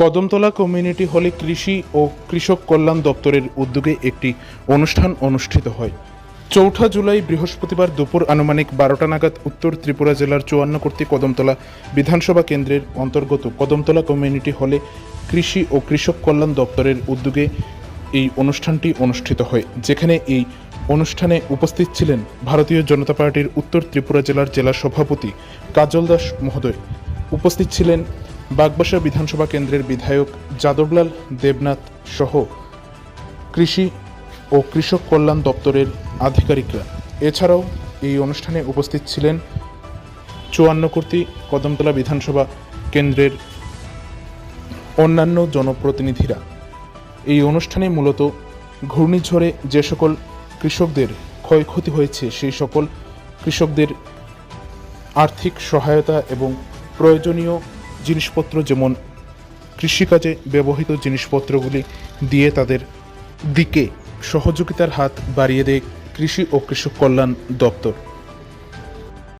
Kadamtala community হলে কৃষি ও কৃষক কল্যাণ দপ্তরের উদ্যোগে একটি অনুষ্ঠান অনুষ্ঠিত হয়। চৌঠা জুলাই বৃহস্পতিবার দুপুর আনুমানিক বারোটা নাগাদ উত্তর ত্রিপুরা জেলার চুয়ান্ন কর্তৃক কদমতলা বিধানসভা কেন্দ্রের অন্তর্গত কদমতলা কমিউনিটি হলে কৃষি ও কৃষক কল্যাণ দপ্তরের উদ্যোগে এই অনুষ্ঠানটি অনুষ্ঠিত হয়, যেখানে এই অনুষ্ঠানে উপস্থিত ছিলেন ভারতীয় জনতা পার্টির উত্তর ত্রিপুরা জেলার জেলা সভাপতি কাজল দাস মহোদয়। উপস্থিত ছিলেন বাগবাসা বিধানসভা কেন্দ্রের বিধায়ক যাদবলাল দেবনাথ সহ কৃষি ও কৃষক কল্যাণ দপ্তরের আধিকারিকরা। এছাড়াও এই অনুষ্ঠানে উপস্থিত ছিলেন চুয়ান্ন কর্তৃ কদমতলা বিধানসভা কেন্দ্রের অন্যান্য জনপ্রতিনিধিরা। এই অনুষ্ঠানে মূলত ঘূর্ণিঝড়ে যে সকল কৃষকদের ক্ষয়ক্ষতি হয়েছে, সেই সকল কৃষকদের আর্থিক সহায়তা এবং প্রয়োজনীয় জিনিসপত্র, যেমন কৃষিকাজে ব্যবহৃত জিনিসপত্রগুলি দিয়ে তাদের দিকে সহযোগিতার হাত বাড়িয়ে দেয় কৃষি ও কৃষক কল্যাণ দপ্তর।